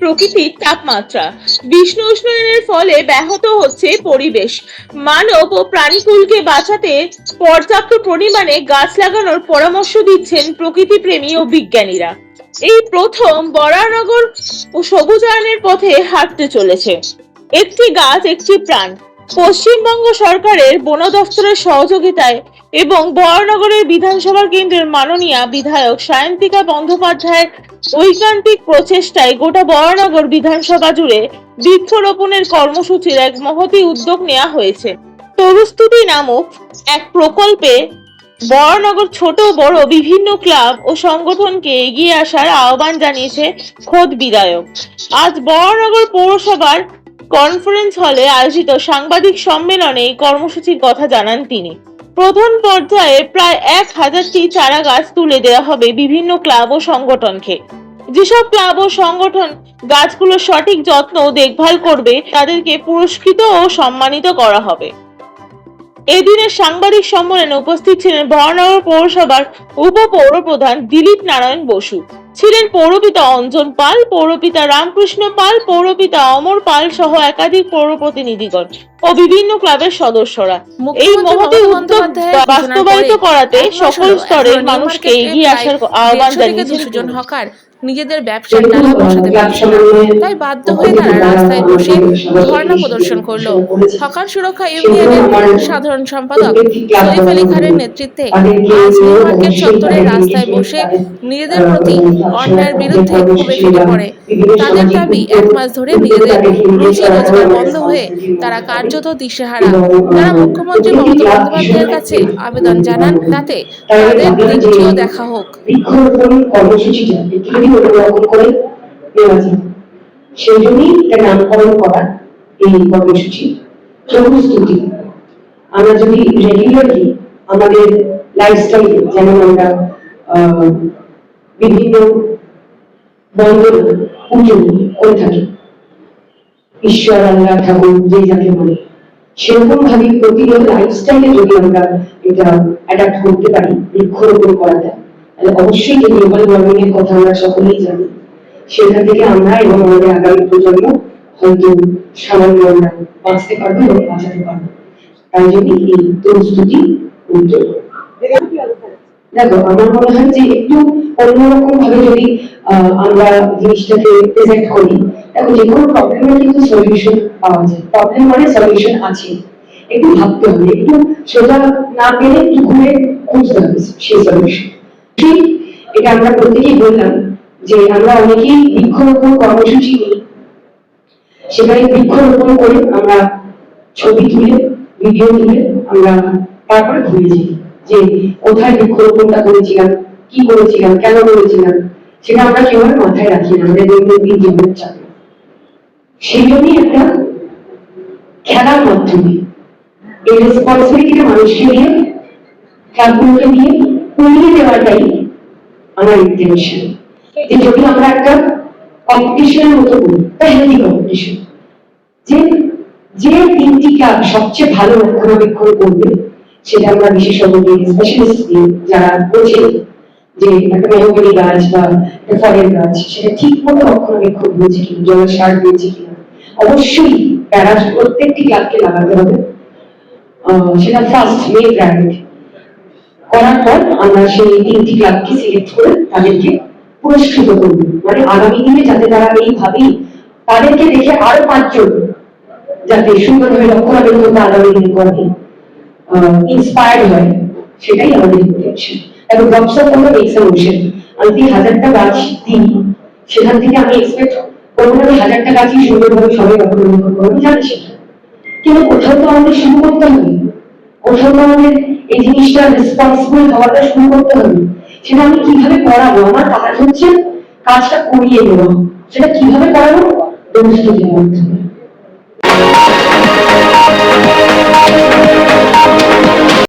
প্রকৃতির তাপমাত্রা। বিষ্ণু উষ্ণায়নের ফলে ব্যাহত হচ্ছে পরিবেশ। মানব ও প্রাণীকুলকে বাঁচাতে পর্যাপ্ত পরিমাণে গাছ লাগানোর পরামর্শ দিচ্ছেন প্রকৃতিপ্রেমী ও বিজ্ঞানীরা। এই প্রথম বরানগর ও সবুজায়নের পথে হাঁটতে চলেছে। একটি গাছ, একটি প্রাণ। পশ্চিমবঙ্গ সরকারের বন দফতরের সহযোগিতায় এবং বরানগরের বিধানসভা কেন্দ্রের মাননীয় বিধায়ক সায়ন্তিকা বন্দ্যোপাধ্যায়ের ঐকান্তিক প্রচেষ্টায় গোটা বরানগর বিধানসভা জুড়ে বৃক্ষরোপণের কর্মসূচির এক মহতি উদ্যোগ নেওয়া হয়েছে। তরুস্তুতি নামক এক প্রকল্পে বরানগর ছোট, বড় বিভিন্ন ক্লাব ও সংগঠনকে এগিয়ে আসার আহ্বান জানিয়েছে খোদ বিধায়ক। আজ বরানগর পৌরসভার কনফারেন্স হলে আয়োজিত সাংবাদিক সম্মেলনে এই কর্মসূচির কথা জানান তিনি। প্রথম পর্যায়ে প্রায় এক হাজারটি চারা গাছ তুলে দেওয়া হবে বিভিন্ন ক্লাব ও সংগঠনকে। যেসব ক্লাব ও সংগঠন গাছগুলোর সঠিক যত্ন ও দেখভাল করবে, তাদেরকে পুরস্কৃত ও সম্মানিত করা হবে। এদিনের সাংবাদিক সম্মেলনে উপস্থিত ছিলেন বহনগর পৌরসভার উপ পৌরপ্রধান দিলীপ নারায়ণ বসু ছিলেন পৌরপিতা অঞ্জন পাল পৌরপিতা রামকৃষ্ণ পাল পৌরপিতা অমর পাল সহ একাধিক পৌর প্রতিনিধিগণ ও বিভিন্ন ক্লাবের সদস্যরা এই মহতি উদ্যোগ বাস্তবায়িত করাতে সকল স্তরের মানুষকে এগিয়ে আসার আহ্বান জানিয়েছেন দুশো জন তিনি। হকার নিজেদের ব্যবসার ডালা বসাতে পারছে না। তাই বাধ্য হয়ে তারা রাস্তায় বসে ধর্ণা প্রদর্শন করল। হকার সুরক্ষা ইউনিয়নের সাধারণ সম্পাদক শরীফ আলী খানের নেতৃত্বে আজ নিউ মার্কেট চত্বরে রাস্তায় বসে নিজেদের প্রতি অন্যায়ের বিরুদ্ধে ক্ষোভে ফেটে পড়ে তাদের দাবি এক মাস ধরে নিজেদের রুজি রোজগার বন্ধ হয়ে তারা কার্যত দিশেহারা। তারা মুখ্যমন্ত্রী মমতা বন্দ্যোপাধ্যায়ের কাছে আবেদন জানান যাতে তাদের দিকটিও দেখা হোক। একটুখানি অনুগ্রহণ করে নেওয়া যায় সেই জন্যই এটা নামকরণ করা এই কর্মসূচি। আমরা যদি রেগুলারলি আমাদের যেমন আমরা বিভিন্ন বন্দর পুজো করে থাকি, ঈশ্বর, আল্লাহ, ঠাকুর, যে যাকে বলে সেরকম ভাবে প্রতিদিন লাইফস্টাইলে যদি আমরা এটা অ্যাডাপ্ট করতে পারি, বৃক্ষরোপণ তাহলে অবশ্যই যে গ্লোবাল ওয়ার্মিং এর কথা আমরা সকলেই জানি সেখান থেকে আমরা এবং আমাদের আগামী প্রজন্ম হয়তো সামান্য আমরা বাঁচতে পারব এবং বাঁচাতে পারব। তাই জন্য এই প্রস্তুতি দেখো, আমার মনে হয় যে একটু অন্যরকম ভাবে যদি আমরা জিনিসটাকে প্রেজেন্ট করি, দেখো, যে কোনো প্রবলেমের কিন্তু সলিউশন পাওয়া যায়। প্রবলেম মানে সলিউশন আছে। একটু ভাবতে হবে, একটু সোজা না পেলে একটু ঘুরে খুঁজতে হবে সেই সলিউশন ঠিক এটা আমরা প্রত্যেকেই বললাম যে আমরা অনেকেই বৃক্ষরোপণ কর্মসূচি নিই সেখানে বৃক্ষরোপণ করে আমরা ছবি তুলে, ভিডিও তুলে আমরা তারপরে ঘুরে যাই যে কোথায় বৃক্ষরোপণটা করেছিলাম, কি করেছিলাম, কেন করেছিলাম, সেটা আমরা কীভাবে মাথায় রাখি না, আমাদের দৈনন্দিন জীবনের চাপে। সেই জন্যই একটা খেলার মাধ্যমে এই রেসপন্সিবিলিটিটা মানুষকে নিয়ে ক্লাবগুলোকে নিয়ে উড়িয়ে দেওয়াটাই আমার ইন্টেনশন যে যদি আমরা একটা কম্পিটিশনের মতো করি একটা হেলদি কম্পিটিশন যে যে তিনটি ক্লাব সবচেয়ে ভালো রক্ষণাবেক্ষণ করবে, সেটা আমরা বিশেষজ্ঞ স্পেশালিস্ট দিয়ে যারা বোঝে যে একটা মেহগনি গাছ বা একটা ফলের গাছ, সেটা ঠিক মতো রক্ষণাবেক্ষণ হয়েছে কিনা, জল সার দিয়েছে কিনা। অবশ্যই প্যারা প্রত্যেকটি ক্লাবকে লাগাতে হবে। সেটা ফার্স্ট মে প্রায়োরিটি করার পর আমরা সেই তিনটি ক্লাবকে সিলেক্ট করে তাদেরকে পুরস্কৃত করব। মানে আগামী দিনে যাতে তারা এইভাবেই তাদেরকে দেখে আরও পাঁচজন যাতে সুন্দরভাবে আগামী দিনে করে ইন্সপায়ার্ড হয়, সেটাই আমাদের ইন্টেনশন এবং অফ কোনো মেক্স আমি হাজারটা গাছ দিই, সেখান থেকে আমি এক্সপেক্ট করব হাজারটা গাছই সুন্দরভাবে সবাই রক্ষণাবেক্ষণ করব, জানি সেটা। কিন্তু কোথাও তো আমাদের শুরু করতে হবে। সেটা আমি কীভাবে করাবো? আমার কাজ হচ্ছে কাজটা করিয়ে দেওয়া। সেটা কীভাবে করাবো? প্রস্তুতির মাধ্যমে